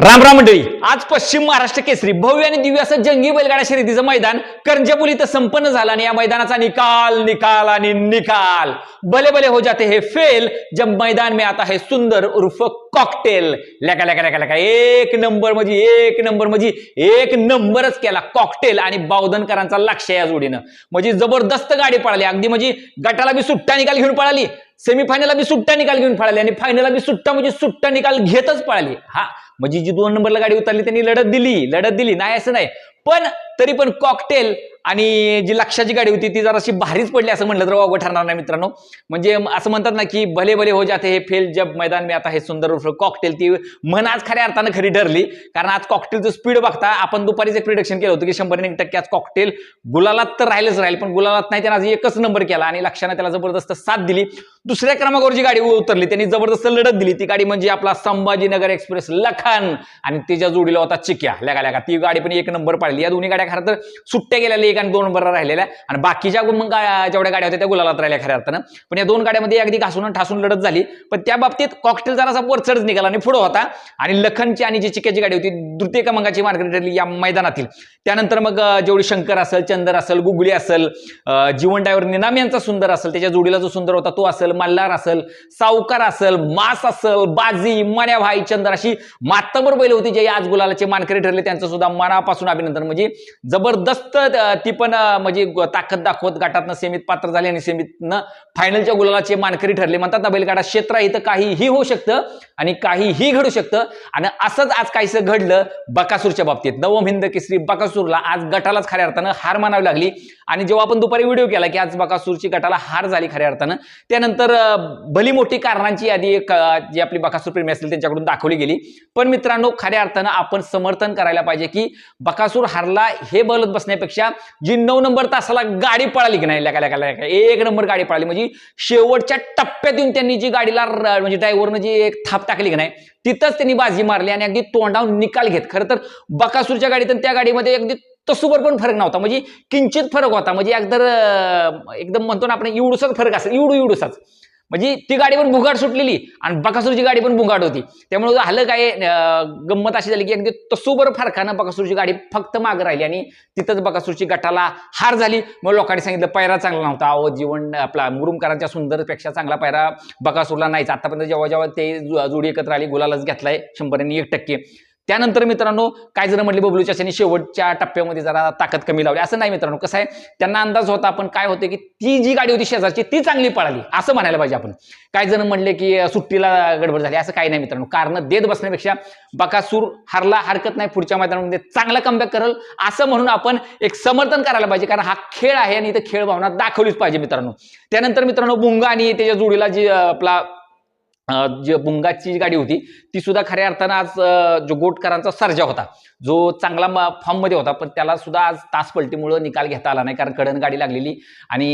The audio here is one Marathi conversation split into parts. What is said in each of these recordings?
राम राम मंडळी. आज पश्चिम महाराष्ट्र केसरी भव्य आणि दिव्य असं जंगी बैलगाडा शर्यतीचं मैदान करंजपुल इथं संपन्न झालं आणि या मैदानाचा निकाल निकाल आणि निकाल. भले बले हो जाते हे फेल जब मैदान में आता है सुंदर उर्फ कॉकटेल लेका लेका लेका लेका. एक नंबर म्हणजे एक नंबर म्हणजे एक नंबरच केला कॉकटेल आणि बावधनकरांचा लक्ष या जोडीनं. म्हणजे जबरदस्त गाडी पळाली. अगदी म्हणजे गटाला बी सुट्टा निकाल घेऊन पळाली. सेमीफायनलला बी सुट्टा निकाल घेऊन पळाली आणि फायनलला बी सुट्टा म्हणजे सुट्टा निकाल घेतच पळाली. हा म्हणजे जी दोन नंबरला गाडी उतरली त्यांनी लढत दिली लढत दिली. नाही असं नाही. पण तरी पण कॉकटेल आणि जी लक्षाची गाडी होती ती जराशी भारीच पडली असं म्हणलं तर वावगं ठरणार नाही मित्रांनो. म्हणजे असं म्हणतात ना की भले भले हो जाते हे फेल जब मैदान मी आता हे सुंदर उर्फ कॉकटेल ती मन आज खऱ्या अर्थानं खरी ठरली. कारण आज कॉकटेलचं स्पीड बघता आपण दुपारीच एक प्रिडक्शन केलं होतं की शंभर एक टक्के आज कॉकटेल गुलालात तर राहिलंच राहील पण गुलालात नाही त्यानं आज एकच नंबर केला आणि लक्षानं त्याला जबरदस्त साथ दिली. दुसऱ्या क्रमांकावर जी गाडी उतरली त्यांनी जबरदस्त लढत दिली. ती गाडी म्हणजे आपला संभाजीनगर एक्सप्रेस लखन आणि त्याच्या जोडीला होता चिक्या. लगा लगा ती गाडी पण एक नंबर पाडली या दोन्ही गाड्या खरं तर सुट्ट्या गेलेल्या ठिकाणी दोन नंबरला राहिलेल्या आणि बाकीच्या मग गा- जेवढ्या गाड्या होत्या त्या गुलालात राहिल्या खऱ्या अर्थानं. पण या दोन गाड्यामध्ये अगदी घासून ठासून लढत झाली. पण त्या बाबतीत कॉकटेल जरासा वरचढच निघाला आणि पुढं होता. आणि लखनची आणि जी चिक्याची गाडी होती तृतीय क्रमांकाची मार्केट ठरली या मैदानातील. त्यानंतर मग जेवढी शंकर असेल चंदर असेल गुगळी असेल जीवन डायव्हर निनाम यांचा सुंदर असेल त्याच्या जोडीला जो सुंदर होता तो असेल मल्हार असेल सावकार असेल मास असेल बाजी मण्या भाई चंदर अशी मातबर बैल होती जे आज गुलालाचे मानकरी ठरले. त्यांचं सुद्धा मनापासून अभिनंदन. म्हणजे जबरदस्त ती पण म्हणजे ताकद दाखवत गटातनं सेमीत पात्र झाले आणि सेमीतनं फायनलच्या गुलालाचे मानकरी ठरले. म्हणतात ना बैलगाडा क्षेत्र आहे, इथं काहीही होऊ शकतं आणि काहीही घडू शकतं. आणि असंच आज काहीसं घडलं बकासूरच्या बाबतीत. नवम हिंद केसरी बकासूरला आज गटालाच खऱ्या अर्थानं हार मानावी लागली. आणि जेव्हा आपण दुपारी व्हिडिओ केला की आज बकासूरची गटाला हार झाली खऱ्या अर्थानं त्यानंतर भली मोठी कारणांची यादी एक, जी आपली बकासूर प्रेमी असतील त्यांच्याकडून दाखवली गेली. पण मित्रांनो खऱ्या अर्थानं आपण समर्थन करायला पाहिजे की बकासूर हारला हे बोलत बसण्यापेक्षा जी नऊ नंबर तासाला गाडी पळाली की नाही? लेका एक नंबर गाडी पळाली. म्हणजे शेवटच्या टप्प्यात येऊन त्यांनी जी गाडीला म्हणजे ड्रायव्हरनं जी एक थाप टाकली की नाही तिथंच त्यांनी बाजी मारली आणि अगदी तोंडावर निकाल घेत. खरं तर बकासूरच्या गाडीत आणि त्या गाडीमध्ये अगदी तसूवर पण फरक नव्हता. म्हणजे किंचित फरक होता. म्हणजे अगदर एकदम म्हणतो ना आपण एवढूसाच फरक असेल. एवढू एवढूसाच म्हणजे ती गाडी पण भुगाड सुटलेली आणि बकासूरची गाडी पण भुगाड होती. त्यामुळे झालं काय गंमत अशी झाली की अगदी तसुबर फारखानं बकासूरची गाडी फक्त मागं राहिली आणि तिथंच बकासूरची गटाला हार झाली. मग लोकांनी सांगितलं पैरा चांगला नव्हता. अहो जीवन आपला मुरुमकरांच्या सुंदरपेक्षा चांगला पैरा बकासूरला नाहीच. आतापर्यंत जेव्हा जेव्हा ते जोडी एकत्र आली गुलालच घेतलाय शंभर आणि एक टक्के. त्यानंतर मित्रांनो काय जण म्हटले बबलू चाच्यानी शेवटच्या टप्प्यामध्ये जरा ताकद कमी लावली. असं नाही मित्रांनो कसं आहे त्यांना अंदाज होता पण काय होते की ती जी गाडी होती शेजारची ती चांगली पळाली असं म्हणायला पाहिजे आपण. काय जण म्हणले की सुट्टीला गडबड झाली असं काही नाही मित्रांनो. कारण देत बसण्यापेक्षा बकासूर हरला हरकत नाही पुढच्या मैदानामध्ये चांगला कमबॅक करल असं म्हणून आपण एक समर्थन करायला पाहिजे कारण हा खेळ आहे आणि इथं खेळ भावना दाखवलीच पाहिजे मित्रांनो. त्यानंतर मित्रांनो बुंगा आणि त्याच्या जोडीला जी आपला जी बुंगाची जी गाडी होती ती सुद्धा खऱ्या अर्थानं आज जो गोटकरांचा सर्जा होता जो चांगला फॉर्ममध्ये होता पण त्याला सुद्धा आज तासपलटीमुळं निकाल घेता आला नाही कारण कडन गाडी लागलेली आणि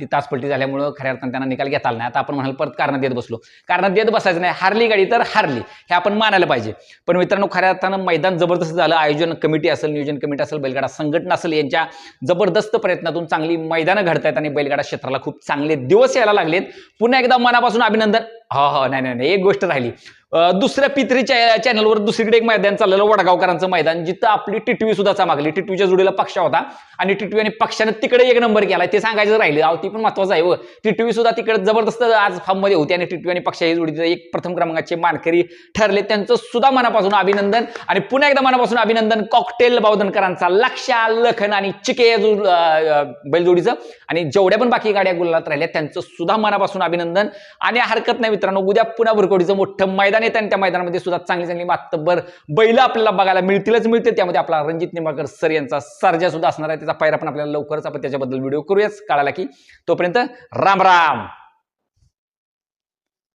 ती तासपलटी झाल्यामुळं खऱ्या अर्थानं त्यांना निकाल घेता आला नाही. आता आपण म्हणाल परत कारण देत बसलो. कारण देत बसायचं नाही. हारली गाडी तर हारली हे आपण मानायला पाहिजे. पण मित्रांनो खऱ्या अर्थानं मैदान जबरदस्त झालं आयोजन कमिटी असेल नियोजन कमिटी असेल बैलगाडा संघटना असेल यांच्या जबरदस्त प्रयत्नातून चांगली मैदानं घडतायत आणि बैलगाडा क्षेत्राला खूप चांगले दिवस यायला लागलेत. पुन्हा एकदा मनापासून अभिनंदन. हो हो. नाही नाही नाही. एक गोष्ट राहिली. दुसऱ्या पित्रीच्या चॅनलवर दुसरीकडे एक मैदान चाललेलं वडगावकरांचं मैदान. जिथं आपली टिटवी सुद्धा चमागली टिटवीच्या जोडीला पक्षा होता. आणि टिटवी आणि पक्षाने तिकडे एक नंबर केला ते सांगायचं राहिलं. अहो ती पण महत्वाचं आहे व टिटवी सुद्धा तिकडे जबरदस्त आज फॉर्ममध्ये होती आणि टिटवी आणि पक्षा ही एक प्रथम क्रमांकाचे मानकरी ठरले. त्यांचं सुद्धा मनापासून अभिनंदन. आणि पुन्हा एकदा मनापासून अभिनंदन कॉकटेल बावधनकरांचा लक्षा लखन आणि चिके बैलजोडीचं. आणि जेवढ्या पण बाकी गाड्या गुलात राहिल्या त्यांचं सुद्धा मनापासून अभिनंदन. आणि हरकत नाही मित्रांनो उद्या पुन्हा भुरकोडीचं मोठं मैदान येतं आणि त्या मैदानामध्ये सुद्धा चांगली चांगली मातब्बर बैल आपल्याला बघायला मिळतीलच मिळतील. त्यामध्ये आपला रणजित निंबाळकर सर यांचा सर्जा सुद्धा असणार आहे. त्याचा पायरा पण आपल्याला लवकरच आपण त्याच्याबद्दल व्हिडिओ करूयाच कळाला की तोपर्यंत राम राम.